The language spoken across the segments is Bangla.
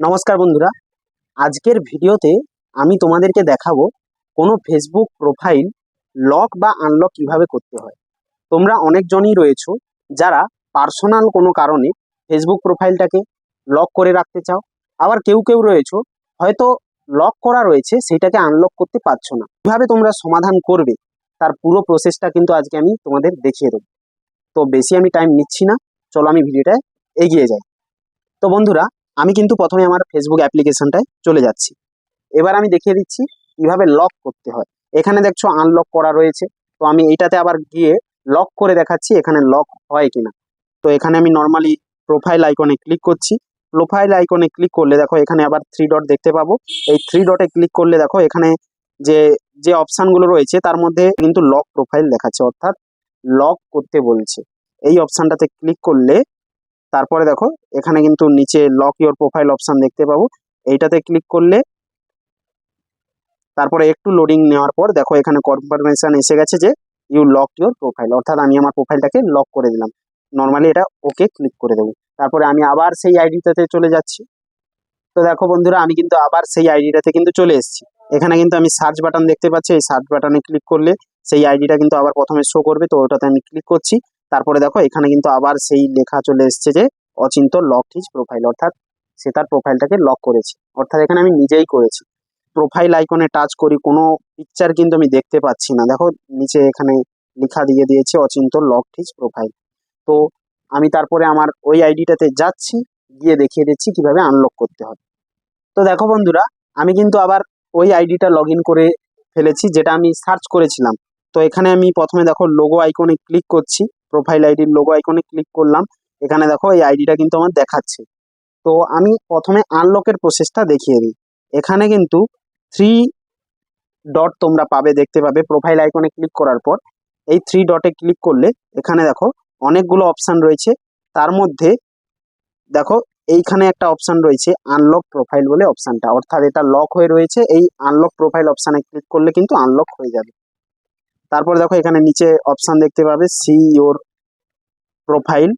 নমস্কার বন্ধুরা। আজকের ভিডিওতে আমি তোমাদেরকে দেখাবো কোনো ফেসবুক প্রোফাইল লক বা আনলক কীভাবে করতে হয়। তোমরা অনেকজনই রয়েছো যারা পার্সোনাল কোনো কারণে ফেসবুক প্রোফাইলটাকে লক করে রাখতে চাও। আবার কেউ কেউ রয়েছো হয়তো লক করা রয়েছে, সেটাকে আনলক করতে পারছ না। কীভাবে তোমরা সমাধান করবে, তার পুরো প্রসেসটা কিন্তু আজকে আমি তোমাদের দেখিয়ে দেবো। তো বেশি আমি টাইম নিচ্ছি না, চলো আমি ভিডিওটা এগিয়ে যাই। তো বন্ধুরা আমি কিন্তু প্রথমে আমার ফেসবুক অ্যাপ্লিকেশনটায় চলে যাচ্ছি। এবার আমি দেখিয়ে দিচ্ছি কীভাবে লক করতে হয়। এখানে দেখছ আনলক করা রয়েছে। তো আমি এইটাতে আবার গিয়ে লক করে দেখাচ্ছি এখানে লক হয় কিনা। তো এখানে আমি নর্মালি প্রোফাইল আইকনে ক্লিক করছি। প্রোফাইল আইকনে ক্লিক করলে দেখো এখানে আবার থ্রি ডট দেখতে পাবো। এই থ্রি ডটে ক্লিক করলে দেখো এখানে যে যে অপশানগুলো রয়েছে তার মধ্যে কিন্তু লক প্রোফাইল দেখাচ্ছে। অর্থাৎ লক করতে বলছে। এই অপশানটাতে ক্লিক করলে তারপরে দেখো, এখানে কিন্তু নিচে লক ইওর প্রোফাইল অপশন দেখতে পাবো। এইটাতে ক্লিক করলে তারপরে একটু লোডিং নেওয়ার পর দেখো, এখানে কনফার্মেশন এসে গেছে যে ইউ লক ইওর প্রোফাইল অর্থাৎ আমি আমার প্রোফাইলটাকে লক করে দিলাম। নর্মালি এটা ওকে ক্লিক করে দেবো। তারপরে আমি আবার সেই আইডিটাতে চলে যাচ্ছি। তো দেখো বন্ধুরা, আমি কিন্তু আবার সেই আইডিটাতে কিন্তু চলে এসেছি। এখানে কিন্তু আমি সার্চ বাটন দেখতে পাচ্ছি। এই সার্চ বাটনে ক্লিক করলে সেই আইডিটা কিন্তু আবার প্রথমে শো করবে। তো ওটাতে আমি ক্লিক করছি। তারপরে দেখো, এখানে কিন্তু আবার সেই লেখা চলে এসছে যে, অচিন্ত লক হিজ প্রোফাইল অর্থাৎ সে তার প্রোফাইলটাকে লক করেছে। অর্থাৎ এখানে আমি নিজেই করেছি। প্রোফাইল আইকনে টাচ করি, কোনো পিকচার কিন্তু আমি দেখতে পাচ্ছি না। দেখো, নিচে এখানে লেখা দিয়ে দিয়েছে, অচিন্ত লক হিজ প্রোফাইল তো আমি তারপরে আমার ওই আইডিটাতে যাচ্ছি, গিয়ে দেখিয়ে দিচ্ছি কীভাবে আনলক করতে হবে তো দেখো বন্ধুরা, আমি কিন্তু আবার ওই আইডিটা লগ করে ফেলেছি, যেটা আমি সার্চ করেছিলাম। তো এখানে আমি প্রথমে দেখো লোগো আইকনে ক্লিক করছি। প্রোফাইল আইডির লোগো আইকনে ক্লিক করলাম। এখানে দেখো এই আইডিটা কিন্তু আমার দেখাচ্ছে। তো আমি প্রথমে আনলকের প্রসেসটা দেখিয়ে দিই। এখানে কিন্তু থ্রি ডট তোমরা পাবে, দেখতে পাবে প্রোফাইল আইকনে ক্লিক করার পর। এই থ্রি ডটে ক্লিক করলে এখানে দেখো অনেকগুলো অপশান রয়েছে। তার মধ্যে দেখো এইখানে একটা অপশান রয়েছে আনলক প্রোফাইল বলে অপশানটা অর্থাৎ এটা লক হয়ে রয়েছে। এই আনলক প্রোফাইল অপশানে ক্লিক করলে কিন্তু আনলক হয়ে যাবে। তারপর দেখো এখানে নিচে অপশান দেখতে পাবে সি ইওর প্রোফাইল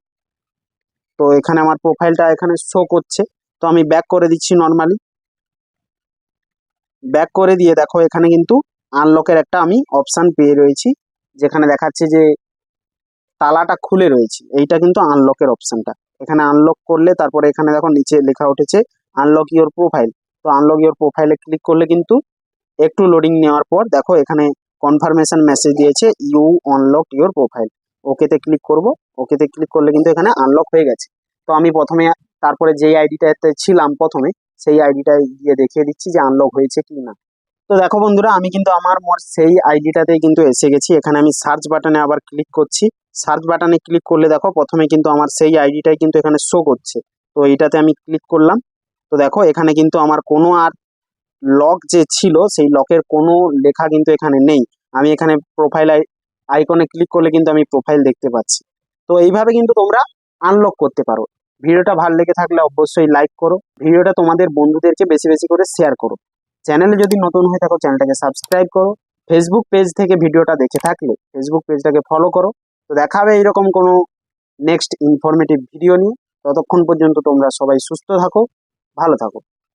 তো এখানে আমার প্রোফাইলটা এখানে শো করছে। তো আমি ব্যাক করে দিচ্ছি নর্মালি ব্যাক করে দিয়ে দেখো এখানে কিন্তু আনলকের একটা আমি অপশান পেয়ে রয়েছি, যেখানে দেখাচ্ছে যে তালাটা খুলে রয়েছে। এইটা কিন্তু আনলকের অপশানটা এখানে আনলক করলে তারপরে এখানে দেখো নিচে লেখা উঠেছে আনলক ইওর প্রোফাইল তো আনলক ইওর প্রোফাইলে ক্লিক করলে কিন্তু একটু লোডিং নেওয়ার পর দেখো এখানে কনফার্মেশন মেসেজ দিয়েছে ইউ আনলক ইওর প্রোফাইল ওকেতে ক্লিক করব, ওকেতে ক্লিক করলে কিন্তু এখানে আনলক হয়ে গেছে। তো আমি প্রথমে তারপরে যেই আইডিটাতে ছিলাম প্রথমে, সেই আইডিটায় গিয়ে দেখিয়ে দিচ্ছি যে আনলক হয়েছে কি না। তো দেখো বন্ধুরা, আমি কিন্তু আমার মোট সেই আইডিটাতেই কিন্তু এসে গেছি। এখানে আমি সার্চ বাটনে আবার ক্লিক করছি। সার্চ বাটনে ক্লিক করলে দেখো, প্রথমে কিন্তু আমার সেই আইডিটাই কিন্তু এখানে শো করছে। তো এইটাতে আমি ক্লিক করলাম। তো দেখো, এখানে কিন্তু আমার কোনো আর লক যে ছিল, সেই লকের কোনো লেখা কিন্তু এখানে নেই। আমি এখানে প্রোফাইল আইকনে ক্লিক করলে কিন্তু আমি প্রোফাইল দেখতে পাচ্ছি। তো এইভাবে কিন্তু তোমরা আনলক করতে পারো। ভিডিওটা ভালো লেগে থাকলে অবশ্যই লাইক করো। ভিডিওটা তোমাদের বন্ধুদেরকে বেশি বেশি করে শেয়ার করো। চ্যানেলে যদি নতুন হয়ে থাকো চ্যানেলটাকে সাবস্ক্রাইব করো। ফেসবুক পেজ থেকে ভিডিওটা দেখে থাকলে ফেসবুক পেজটাকে ফলো করো। তো দেখাবে এইরকম কোনো নেক্সট ইনফরমেটিভ ভিডিও নিয়ে। ততক্ষণ পর্যন্ত তোমরা সবাই সুস্থ থাকো, ভালো থাকো।